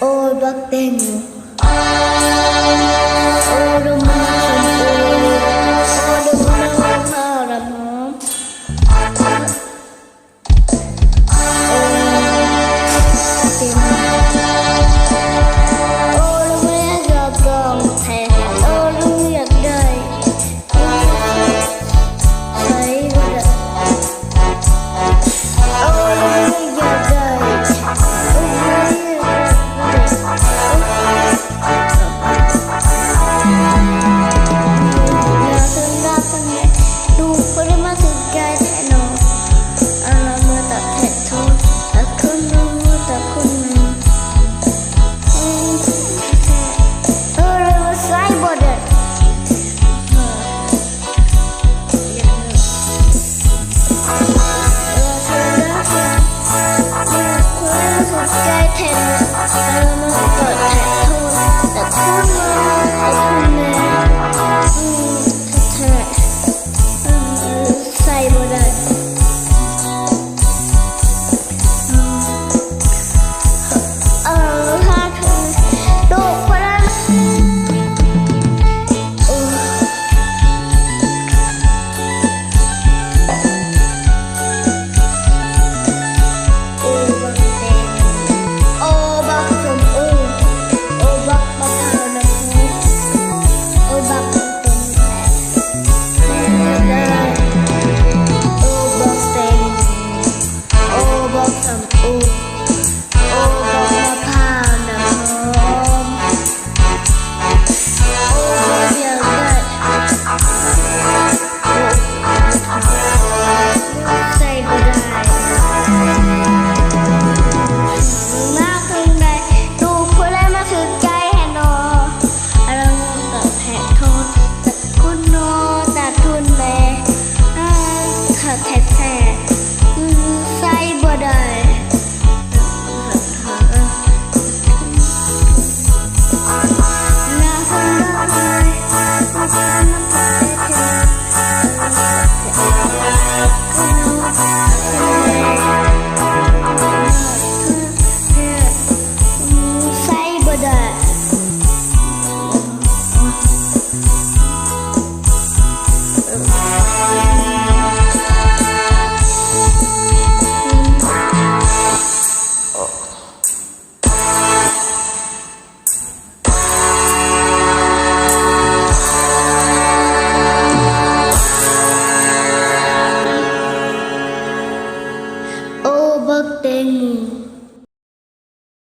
Oy bak deniyor. ใกล้เพนเติมเปิดแทนทูนแต่พูดมา Yes. tên mù